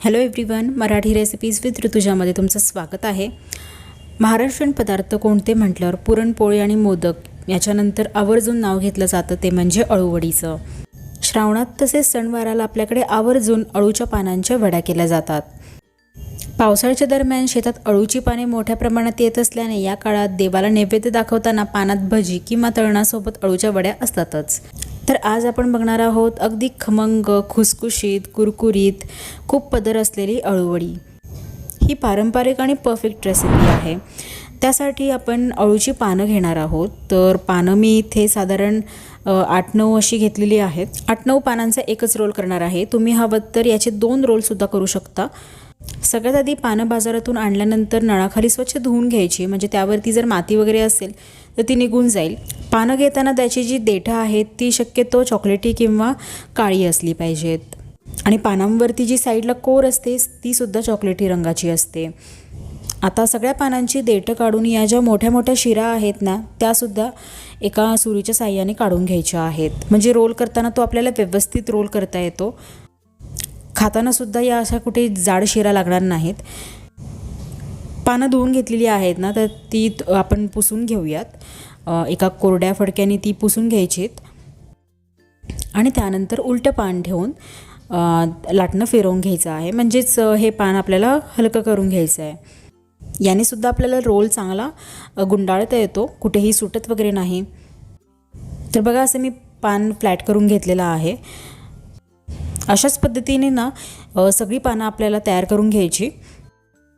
Hello everyone Marathi recipes with ऋतुजामध्ये तुमचं स्वागत आहे. महाराष्ट्रीयन पदार्थ कोणते म्हटल्यावर पुरणपोळी आणि मोदक याच्यानंतर आवर्जून नाव घेतलं जातं ते म्हणजे अळूवडीचं. श्रावणात तसेच सणवाराला आपल्याकडे आवर्जून अळूच्या पानांच्या वड्या केल्या जातात. पावसाळ्याच्या दरम्यान शेतात अळूची पाने मोठ्या प्रमाणात येत असल्याने या काळात देवाला नैवेद्य दाखवताना पानात भजी किंवा तळणासोबत अळूच्या वड्या असतातच. तर आज आपण बघणार आहोत अगदी खमंग खुसखुशीत कुरकुरीत खूप पदर असलेली अळूवडी. ही पारंपरिक आणि परफेक्ट रेसिपी आहे. त्यासाठी आपण अळूची पानं घेणार आहोत. तर पानं मी इथे साधारण आठ नऊ अशी घेतलेली आहेत. आठ नऊ पानांचा एकच रोल करणार आहे. तुम्ही हवं तर याचे दोन रोलसुद्धा करू शकता. सगळ्यात आधी पानं बाजारातून आणल्यानंतर नळाखाली स्वच्छ धुवून घ्यायची. म्हणजे त्यावरती जर माती वगैरे असेल तर ती निघून जाईल. पानं घेताना त्याची जी देठं आहेत ती शक्यतो चॉकलेटी किंवा काळी असली पाहिजेत. आणि पानांवरती जी साईडला कोर असते तीसुद्धा चॉकलेटी रंगाची असते. आता सगळ्या पानांची देठं काढून या ज्या मोठ्या मोठ्या शिरा आहेत ना त्यासुद्धा एका सुरीच्या साह्याने काढून घ्यायच्या आहेत. म्हणजे रोल करताना तो आपल्याला व्यवस्थित रोल करता येतो. खातानासुद्धा या अशा कुठे जाड शिरा लागणार नाहीत. पानं धुवून घेतलेली आहेत ना तर ती आपण पुसून घेऊयात. एका कोरड्या फडक्याने ती पुसून घ्यायचीत आणि त्यानंतर उलटं पान ठेवून लाटणं फिरवून घ्यायचं आहे. म्हणजेच हे पान आपल्याला हलकं करून घ्यायचं आहे. याने सुद्धा आपल्याला रोल चांगला गुंडाळता येतो कुठेही सुटत वगैरे नाही. तर बघा असं मी पान फ्लॅट करून घेतलेलं आहे. अशाच पद्धतीने ना सगळी पानं आपल्याला तयार करून घ्यायची.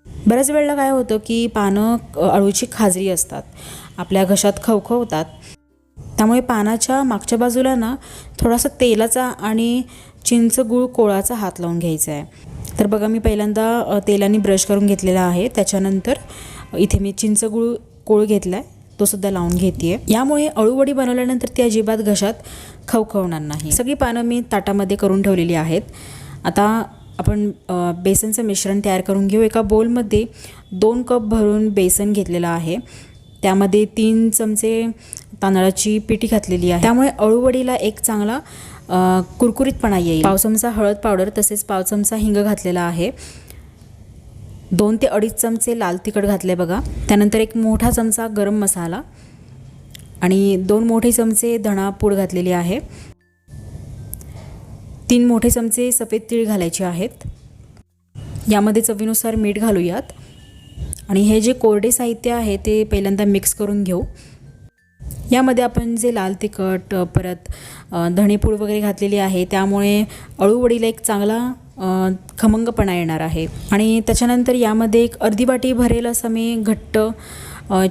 बऱ्याच वेळेला काय होतं की पानं अळूची खाजरी असतात. आपल्या घशात खवखवतात. त्यामुळे पानाच्या मागच्या बाजूला ना थोडासा तेलाचा आणि चिंच गुळ कोळाचा हात लावून घ्यायचा आहे. तर बघा मी पहिल्यांदा तेलाने ब्रश करून घेतलेला आहे. त्याच्यानंतर इथे मी चिंच गुळ कोळ घेतला आहे तो सुद्धा लावून घेते यामुळे अळूवडी बनवल्यानंतर ती अजिबात घशात खवखवणार नाही. सगळी पानं मी ताटामध्ये करून ठेवलेली आहेत. आता आपण बेसनचं मिश्रण तयार करून घेऊ. एका बोलमध्ये दोन कप भरून बेसन घेतलेलं आहे. त्यामध्ये तीन चमचे तांदळाची पिठी घातलेली आहे. त्यामुळे अळूवडीला एक चांगला कुरकुरीतपणा येईल. पाव चमचा हळद पावडर तसेच पाव चमचा हिंग घातलेला आहे. दोन ते अडीच चमचे लाल तिखट घातले बघा. त्यानंतर एक मोठा चमचा गरम मसाला आणि दोन मोठे चमचे धणापूड घातलेली आहे. तीन मोठे चमचे सफेद तीळ घालायचे आहेत. यामध्ये चवीनुसार मीठ घालूयात. आणि हे जे कोरडे साहित्य आहे ते पहिल्यांदा मिक्स करून घेऊ. यामध्ये आपण जे लाल तिखट परत धणेपूड वगैरे घातलेली आहे त्यामुळे अळूवडीला एक चांगला खमंगपणा येणार आहे. आणि त्याच्यानंतर यामध्ये एक अर्धी वाटी भरेल असं मी घट्ट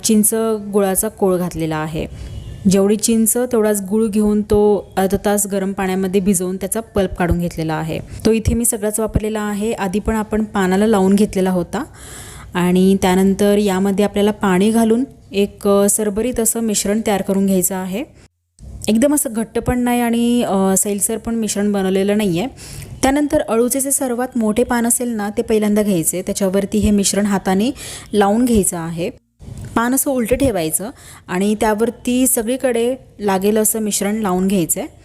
चिंच गुळाचा कोळ घातलेला आहे. जेवढी चिंच तेवढाच गुळ घेऊन तो अर्धा तास गरम पाण्यामध्ये भिजवून त्याचा पल्प काढून घेतलेला आहे. तो इथे मी सगळाच वापरलेला आहे. आधी पण आपण पानाला लावून घेतलेला होता आणि त्यानंतर यामध्ये आपल्याला पाणी घालून एक सरबरीत असं मिश्रण तयार करून घ्यायचं आहे. एकदम असं घट्ट पण नाही आणि सैलसर पण मिश्रण बनवलेलं नाही आहे त्यानंतर अळूचे जे सर्वात मोठे पान असेल ना ते पहिल्यांदा घ्यायचे. त्याच्यावरती हे मिश्रण हाताने लावून घ्यायचं आहे. पान असं उलटं ठेवायचं आणि त्यावरती सगळीकडे लागेल असं मिश्रण लावून घ्यायचं आहे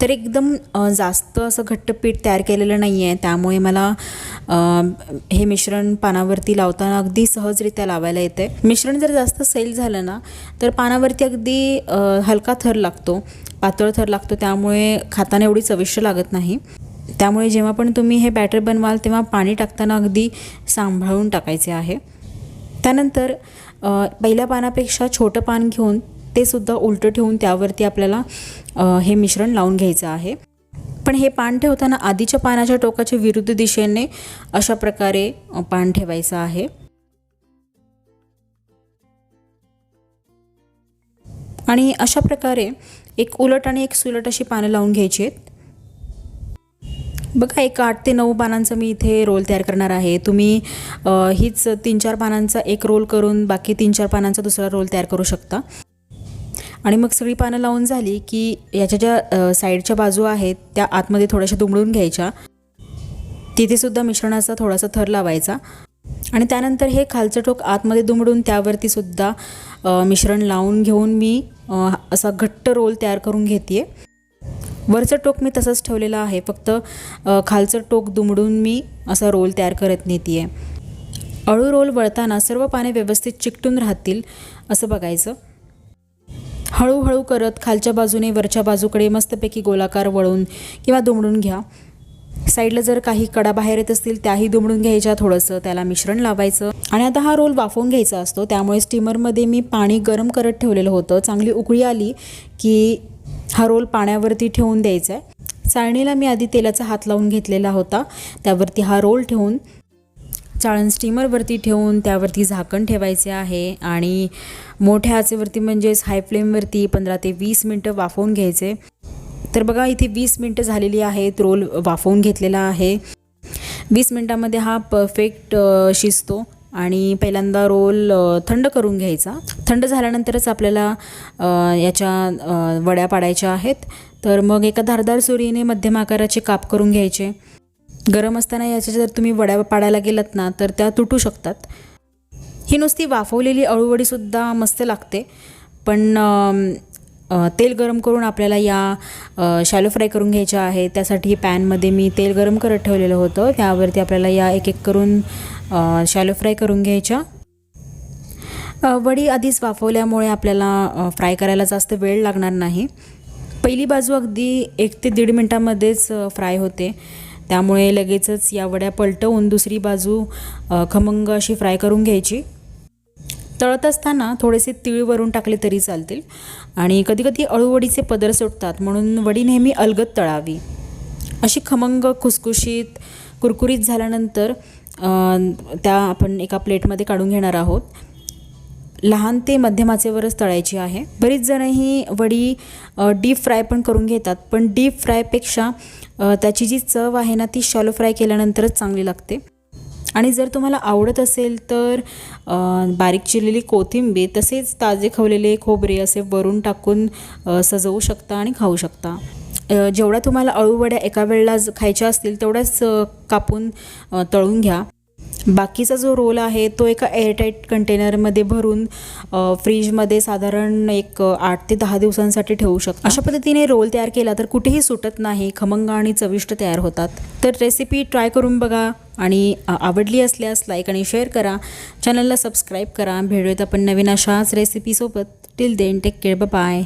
तर एकदम जास्त असं घट्ट पीठ तयार केलेलं नाही आहे त्यामुळे मला हे मिश्रण पानावरती लावताना अगदी सहजरित्या लावायला येते मिश्रण जर जास्त सैल झालं ना तर पानावरती अगदी हलका थर लागतो. पातळ थर लागतो. त्यामुळे खाताना एवढी चविष्ट लागत नाही. त्यामुळे जेव्हा पण तुम्ही हे बॅटर बनवाल तेव्हा पाणी टाकताना अगदी सांभाळून टाकायचे आहे. त्यानंतर पहिल्या पानापेक्षा छोटं पान घेऊन ते सुद्धा उलटं ठेवून त्यावरती आपल्याला हे मिश्रण लावून घ्यायचं आहे. पण हे पान ठेवताना आधीच्या पानाच्या टोकाच्या विरुद्ध दिशेने अशा प्रकारे पान ठेवायचं आहे. आणि अशा प्रकारे एक उलट आणि एक सुलट अशी पानं लावून घ्यायची आहेत. बघा एक आठ ते नऊ पानांचं मी इथे रोल तयार करणार आहे. तुम्ही हीच तीन चार पानांचा एक रोल करून बाकी तीन चार पानांचा दुसरा रोल तयार करू शकता. आणि मग सगळी पानं लावून झाली की याच्या ज्या साईडच्या बाजू आहेत त्या आतमध्ये थोड्याशा दुमडून घ्यायच्या. तिथेसुद्धा मिश्रणाचा थोडासा थर लावायचा. आणि त्यानंतर हे खालचं टोक आतमध्ये दुमडून त्यावरती सुद्धा मिश्रण लावून घेऊन मी असा घट्ट रोल तयार करून घेते आहे वरचं टोक मी तसंच ठेवलेलं आहे. फक्त खालचं टोक दुमडून मी असा रोल तयार करत नेते आहे अळू रोल वळताना सर्व पाने व्यवस्थित चिकटून राहतील असं बघायचं. हळूहळू करत खालच्या बाजूने वरच्या बाजूकडे मस्तपैकी गोलाकार वळून किंवा दुमडून घ्या. साईडला जर काही कडा बाहेर येत असतील त्याही दुमडून घ्यायच्या थोडंसं. त्याला मिश्रण लावायचं. आणि आता हा रोल वाफवून घ्यायचा असतो. त्यामुळे स्टीमरमध्ये मी पाणी गरम करत ठेवलेलं होतं. चांगली उकळी आली की हा रोल पाण्यावरती ठेवून द्यायचा आहे. चाळणीला मी आधी तेलाचा हात लावून घेतलेला होता. त्यावरती हा रोल ठेवून चाळण स्टीमरवरती ठेवून त्यावरती झाकण ठेवायचे आहे आणि मोठ्या आचेवरती म्हणजेच हाय फ्लेमवरती पंधरा ते वीस मिनटं वाफवून घ्यायचे. तर बघा इथे वीस मिनटं झालेली आहेत रोल वाफवून घेतलेला आहे. वीस मिनटामध्ये हा परफेक्ट शिजतो. आणि पहिल्यांदा रोल थंड करून घ्यायचा. थंड झाल्यानंतरच आपल्याला याच्या वड्या पाडायच्या आहेत. तर मग एका धारदार सुरीने मध्यम आकाराचे काप करून घ्यायचे. गरम असताना याच्या जर तुम्ही वड्या पाडायला गेलात ना तर त्या तुटू शकतात. ही नुसती वाफवलेली अळूवडीसुद्धा मस्त लागते. पण तेल गरम करून आपल्याला या शॅलो फ्राय करून घ्यायच्या आहे त्यासाठी पॅनमध्ये मी तेल गरम करत ठेवलेलं होतं. त्यावरती आपल्याला या एक एक करून शॅलो फ्राय करून घ्यायच्या. वडी आधीच वाफवल्यामुळे आपल्याला फ्राय करायला जास्त वेळ लागणार नाही. पहिली बाजू अगदी एक ते दीड मिनटामध्येच फ्राय होते. त्यामुळे लगेचच या वड्या पलटवून दुसरी बाजू खमंग अशी फ्राय करून घ्यायची. तळत असताना थोडेसे तीळ वरून टाकले तरी चालतील. आणि कधीकधी अळूवडीचे पदर सुटतात म्हणून वडी नेहमी अलगद तळावी. अशी खमंग खुसखुशीत कुरकुरीत झाल्यानंतर त्या आपण एका प्लेटमध्ये काढून घेणार आहोत. लहान ते मध्यमाचेवरच तळायची आहे. बरीच जण ही वडी डीप फ्राय पण करून घेतात पण डीप फ्रायपेक्षा त्याची जी चव आहे ना ती शॅलो फ्राय केल्यानंतरच चांगली लागते. आणि जर तुम्हाला आवडत असेल तर बारीक चिरलेली कोथिंबीर तसेच ताजे खवलेले खोबरे असे वरून टाकून सजवू शकता आणि खाऊ शकता. जेवढ्या तुम्हाला अळूवड्या एका वेळेला खायच्या असतील तेवढ्याच कापून तळून घ्या. बाकीचा जो रोल आहे तो एका एअरटाईट कंटेनरमध्ये भरून फ्रीजमध्ये साधारण एक आठ ते दहा दिवसांसाठी ठेवू शकतो. अशा पद्धतीने रोल तयार केला तर कुठेही सुटत नाही खमंग आणि चविष्ट तयार होतात. तर रेसिपी ट्राय करून बघा. आणि आवडली असल्यास लाईक आणि शेअर करा. चॅनलला सबस्क्राईब करा. भेटूयात आपण नवीन अशाच रेसिपीसोबत till then take care bye